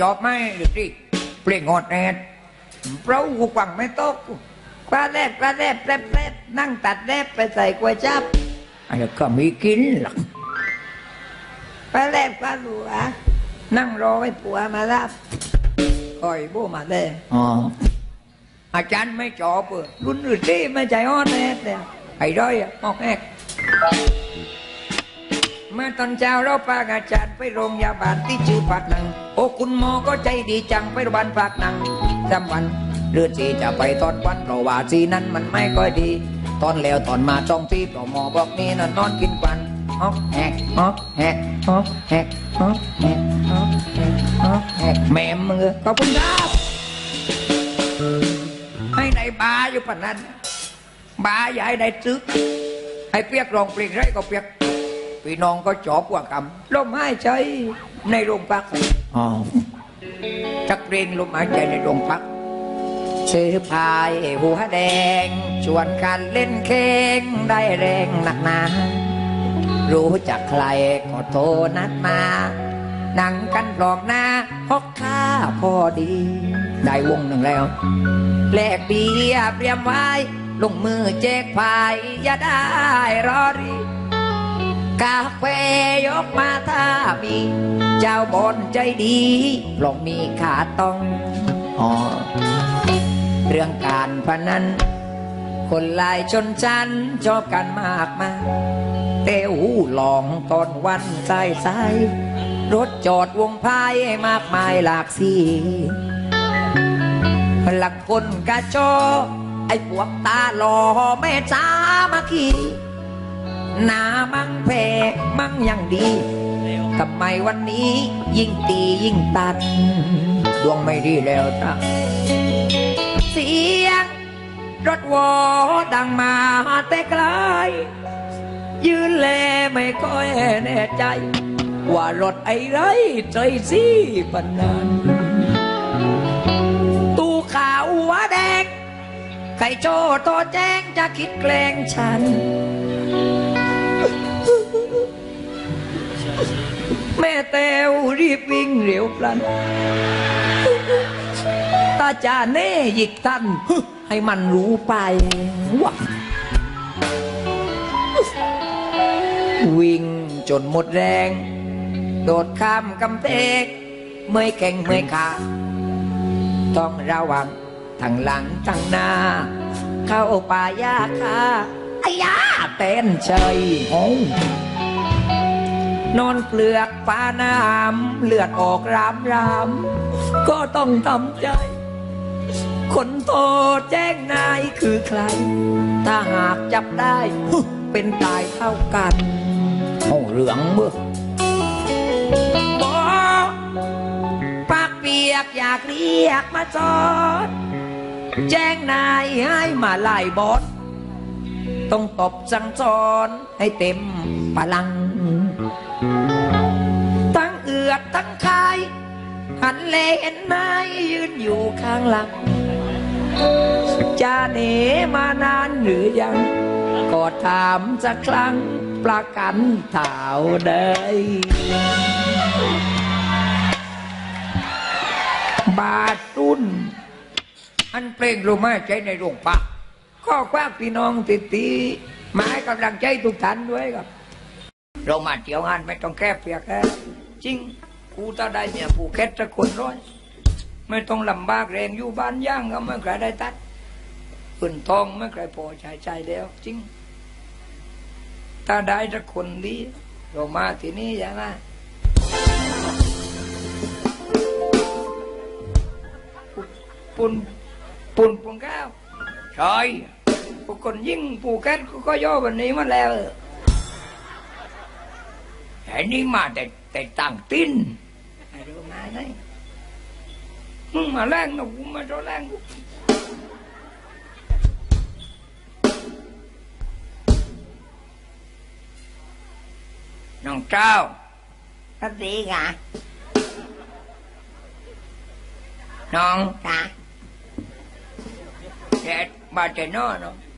จอบไหมหรือที่เปล่งหอดแอดเพราะกูกวังไม่ตกปลาแรดปลาแรดแปรบแปรบนั่งตัดแรบไปใส่กล้วยจับอันนี้ก็มีกินหรอกปลาแรดปลาหลัวนั่งรอไว้ผัวมารับคอยโบมาเลยอ๋ออาจารย์ไม่จอบเออรุ่นอื่นที่ไม่ใจอ่อนแอดเลยไอ้ด้อยอะมอกแอกเมื่อตอนเช้าเราพาอาจารย์ไปโรงพยาบาลที่ชื่อปากนัง โอ้คุณหมอก็ใจดีจังไปโรงพยาบาลปากนังจำวันเดือนสีจะไปตอนวันเพราะว่าสีนั้นมันไม่ค่อยดี ตอนแล้วตอนมาจ้องที่เพราะหมอบอกนี่นะนอนกินควันฮอกแฮกฮอกแฮกฮอกแฮกฮอกแฮกฮอกแฮกฮอกแฮกแม่มึงเอ้ยขอบคุณครับให้ได้บาอยู่ปานนั้นบาอย่าให้ได้ซึกให้เปียกรองเปลียกไรก็เปียก พี่น้องก็จอบว่าคำลมหายใจในโรงพักอ๋อจักเรงลมหายใจในโรงพักชื่อพายหัวแดง ชวนกันเล่นเคงได้แรงหนักหนารู้จักใครก็โทรนัดมานั่งกันปลอกหน้าฮอกค่าพอดี ได้วงหนึ่งแล้ว แลกเบียร์เตรียมไว้ ลงมือแจกพาย อย่าได้รอรี กาแฟยกมาถ้ามี เจ้าบนใจดีเพราะมีขาต้องอ๋อเรื่องการพนันคนหลายชนชั้นชอบกันมากมายเต้หูหลองตอนวันสายสายรถจอดวงพายมากมายหลากสีหลักคนกะจอไอ้พวกตาหล่อแม่จ้ามาขี่ หนามั่งแพ้มั่งยังดีทำไมวันนี้ยิ่งตียิ่งตัดดวงไม่ดีแล้วจ้ะเสียงรถวอดังมาแต่ไกลยืนแลไม่ค่อยแน่ใจ ว่ารถไอ้ไรใจสิปนนั้นตู้ขาวหัวแดงใครโจโตแจ้งจะคิดแกล้งฉัน แม่แต้วรีบวิ่งเร็วพลัน ตาจาเน่หยิกทัน ให้มันรู้ไปว่าวิ่งจนหมดแรง โดดข้ามกำแพงเมื่อยแข่งเมื่อยขาต้องระวังทั้งหลังทั้งหน้า เข้าป่ายาคาอายาเต้นเฉยโอ้ นอนเปลือกฟ้าน้ำเลือดออกรามราม ก็ต้องทำใจ คนโตแจ้งนายคือใคร ถ้าหากจับได้ เป็นตายเท่ากันห้องเหลืองเมื่อบอกปากเปียกอยากเรียกมาจอด แจ้งนายให้มาไล่บอสต้องตบสั่งสอนให้เต็มพลัง ทั้งเอือดทั้งคายหันเลเห็นนายยืนอยู่ข้างหลังจะหนีมานานหรือยังก็ถามสักครั้งประกันเท่าใดบาทรุ่นอันเพลงรู้ไหมใจในโรงพักข้อคว้าพี่น้องติดตีมาให้กำลังใจทุกท่านด้วยครับ เรามาเที่ยวงานไม่ต้องแค่เปียกแค่จริงกูถ้าได้เนี่ยผูแค่สักคนร้อยไม่ต้องลำบากแรงอยู่บ้านย่างก็ไม่ใครได้ตัดปืนทองไม่ใครพอใช้ใจแล้ว จริง ถ้าได้สักคนดีเรามาที่นี่ใช่ไหมปุ่นปุ่นปุ่นแก้วใช่พวกคนยิ่งผูแคทก็ย่อวันนี้มาแล้ว ไอ้นี่มาแต่แต่ต่างติ้นไอ้เรื่องมาไหนมึงมาแรงนะกูมาโดนแรงกูน้องเจ้าสวัสดีค่ะ น้องค่ะแดดบาดเจ็บนอเนาะ